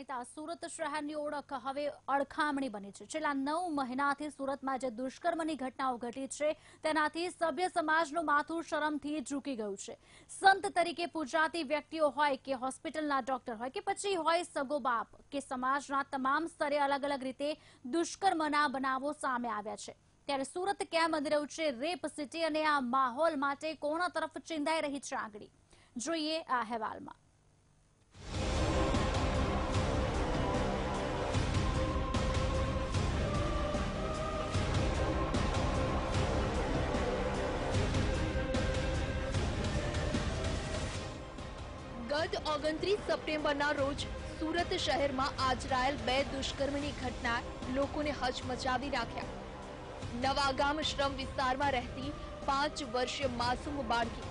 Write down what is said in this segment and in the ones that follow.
જાણીતા સુરત શહેરની ઓળખ હવે અડખામણી બની છે. છેલ્લા નવ મહિનાથી સુરતમાં જે દુષ્કર્મની ઘટનાઓ ઘટી છે, તેનાથી સભ્ય સમાજનું માથું શરમથી ઝૂકી ગયું છે. સંત તરીકે પૂજાતી વ્યક્તિઓ હોય કે હોસ્પિટલના ડોક્ટર હોય કે પછી હોય સગો બાપ કે સમાજના તમામ સ્તરે અલગ અલગ રીતે દુષ્કર્મના બનાવો સામે આવ્યા છે. ત્યારે સુરત કેમ બની રહ્યું છે, રેપ સિટી અને આ માહોલ માટે કોના તરફ ચિંતાઈ રહી છે આંગળી? જોઈએ આ અહેવાલમાં. ગત ઓગણત્રીસ સપ્ટેમ્બરના રોજ સુરત શહેરમાં આજરાયેલ બે દુષ્કર્મની ઘટના લોકોને હચમચાવી નાખ્યા. નવાગામ શ્રમ વિસ્તારમાં રહેતી પાંચ વર્ષીય માસૂમ બાળકી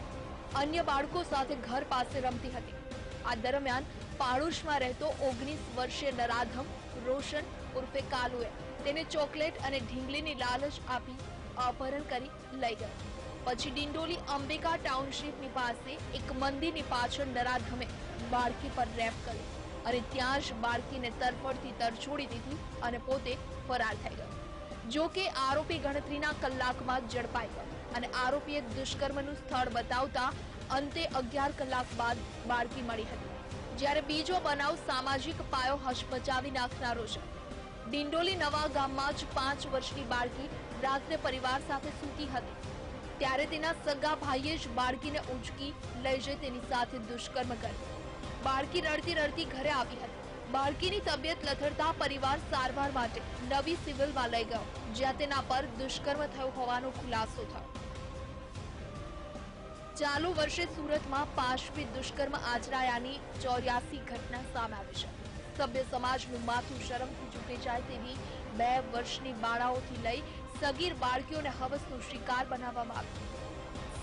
અન્ય બાળકો સાથે ઘર પાસે રમતી હતી. આ દરમિયાન પાડોશમાં રહેતો ઓગણીસ વર્ષીય નરાધમ રોશન ઉર્ફે કાલુએ તેને ચોકલેટ અને ઢીંગલીની લાલચ આપી અપહરણ કરી લઈ ગયો. પછી ડિંડોલી અંબિકા ટાઉનશીપની પાસે એક મંદિરની પાછળ નરાધમે બાળકી પર રેપ કર્યો અને ત્યાં જ બાળકીને તરફડથી તરછોડી દીધી અને પોતે ફરાર થઈ ગયો. જો કે આરોપી ગણતરીના કલાકમાં જ ઝડપાઈ ગયો અને આરોપીએ દુષ્કર્મનું સ્થળ બતાવતા અંતે અગિયાર કલાક બાદ બાળકી મળી હતી. જ્યારે બીજો બનાવ સામાજિક પાયો હચમચાવી નાખનારો છે ડિંડોલી નવા ગામમાં જ પાંચ વર્ષની બાળકી રાત્રે પરિવાર સાથે સૂતી હતી. ત્યારે તેના સગા ભાઈએ જ બાળકીને ઉંચકી લઈ જઈ તેની સાથે દુષ્કર્મ કર્યું. બાળકી રડતી રડતી ઘરે આવી હતી. બાળકીની તબિયત લથડતા પરિવાર સારવાર માટે નવી સિવિલમાં લઈ ગયો, જ્યાં તેના પર દુષ્કર્મ થયું હોવાનો ખુલાસો થયો. ચાલુ વર્ષે સુરતમાં પાંચમી દુષ્કર્મ આચરાયાની ચોર્યાસી ઘટના સામે આવી છે. સભ્ય સમાજનું માથું શરમથી ઝૂકી જાય તેવી બે વર્ષની બાળાઓથી લઈ સગીર બાળકીઓને હવસનો શિકાર બનાવવામાં આવ્યો.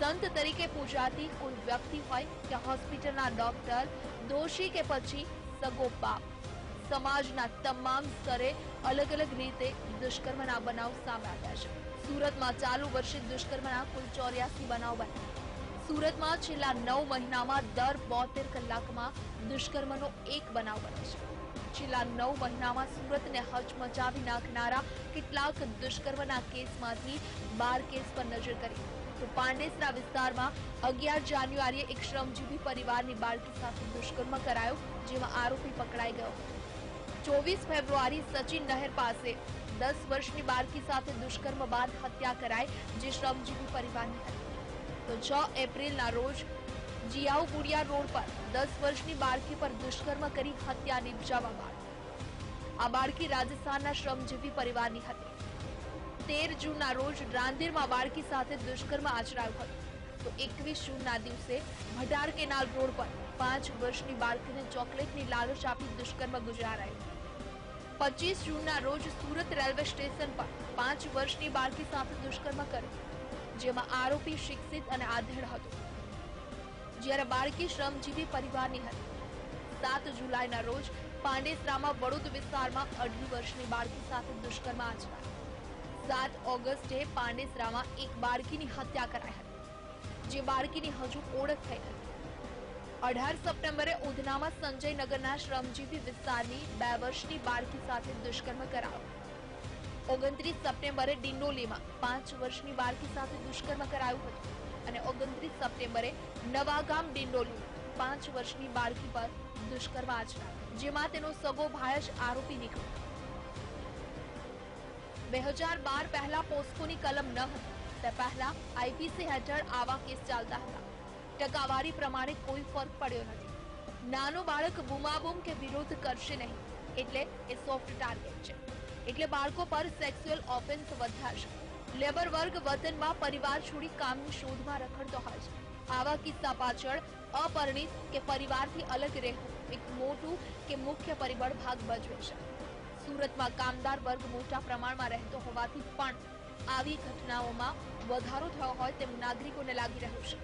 સંત તરીકે પૂજાતી કોઈ વ્યક્તિ હોય કે હોસ્પિટલના ડોક્ટર, દોષી કે પછી સગો બાપ. સમાજના તમામ સ્તરે અલગ અલગ રીતે દુષ્કર્મના બનાવ સામે આવ્યા છે. સુરતમાં ચાલુ વર્ષે દુષ્કર્મના કુલ ચોર્યાસી બનાવ બન્યા. સુરતમાં છેલ્લા નવ મહિનામાં દર બોતેર કલાકમાં દુષ્કર્મનો એક બનાવ બને છે. છેલ્લા નવ મહિનામાં સુરતને હચમચાવી નાખનારા કેટલાક દુષ્કર્મના કેસમાંથી બાર કેસ પર નજર કરી. તો પાંડેસરા વિસ્તારમાં અગિયાર જાન્યુઆરીએ એક શ્રમજીવી પરિવારની બાળકી સાથે દુષ્કર્મ કરાયો, જેમાં આરોપી પકડાઈ ગયો. ચોવીસ ફેબ્રુઆરી સચિન નહેર પાસે દસ વર્ષની બાળકી સાથે દુષ્કર્મ બાદ હત્યા કરાઈ, જે શ્રમજીવી પરિવારની હતી. તો છ એપ્રિલના રોજ જીયાઉપુડિયા રોડ પર દસ વર્ષની બાળકી પર દુષ્કર્મ કરી હત્યા નિપજાવવામાં આવી આ બાળકી રાજસ્થાનના શ્રમજીવી પરિવારની હતી. તેર જૂનના રોજ રાંદેરમાં બાળકી સાથે દુષ્કર્મ આચરાયું હતું. તો એકવીસ જૂનના દિવસે ભટાર કેનાલ રોડ પર પાંચ વર્ષની બાળકીને ચોકલેટની લાલચ આપી દુષ્કર્મ ગુજારાયું. પચીસ જૂનના રોજ સુરત રેલવે સ્ટેશન પર પાંચ વર્ષની બાળકી સાથે દુષ્કર્મ કર્યું, જેમાં આરોપી શિક્ષિત અને આધેડ હતો. જ્યારે બાળકી શ્રમજીવી પરિવારની હતી. સાત જુલાઈના રોજ પાંડેસરામાં વડોદ વિસ્તારમાં અઢી વર્ષની બાળકી સાથે દુષ્કર્મ આચરાયો. સાત ઓગસ્ટે પાંડેસરામાં એક બાળકીની હત્યા કરાઈ હતી, જે બાળકીની હજુ ઓળખ થઈ નથી. અઢાર સપ્ટેમ્બરે ઉધનામાં સંજયનગરના શ્રમજીવી વિસ્તારની બે વર્ષની બાળકી સાથે દુષ્કર્મ કરાયો. ઓગણત્રીસ સપ્ટેમ્બરે ડિંડોલીમાં પાંચ વર્ષની બાળકી સાથે દુષ્કર્મ કરાયું હતું. અને ઓગણત્રીસ સપ્ટેમ્બરે નવાગામ ડિંડોલી પાંચ વર્ષની બાળકી પર દુષ્કર્મ આચરા જેમાં તેનો સગો ભાઈ જ આરોપી નીકળ્યો. બે હજાર બાર પહેલા પોસ્કોની કલમ ન હતી, તે પહેલા આઈપીસી હેઠળ આવા કેસ ચાલતા હતા. ટકાવારી પ્રમાણે કોઈ ફરક પડ્યો નથી. નાનો બાળક બૂમાબૂમ કે વિરોધ કરશે નહીં, એટલે એ સોફ્ટ ટાર્ગેટ છે. એટલે બાળકો પર સેક્સ્યુઅલ ઓફેન્સ વધારશે. લેબર વર્ગ વતનમાં પરિવાર છોડી કામની શોધમાં રખડતો હોય છે. આવા કિસ્સા પાછળ અપરિણિત કે પરિવારથી અલગ રહેવું એક મોટું કે મુખ્ય પરિબળ ભાગ ભજવે છે. સુરતમાં કામદાર વર્ગ મોટા પ્રમાણમાં રહેતો હોવાથી પણ આવી ઘટનાઓમાં વધારો થયો હોય તેમ નાગરિકોને લાગી રહ્યું છે.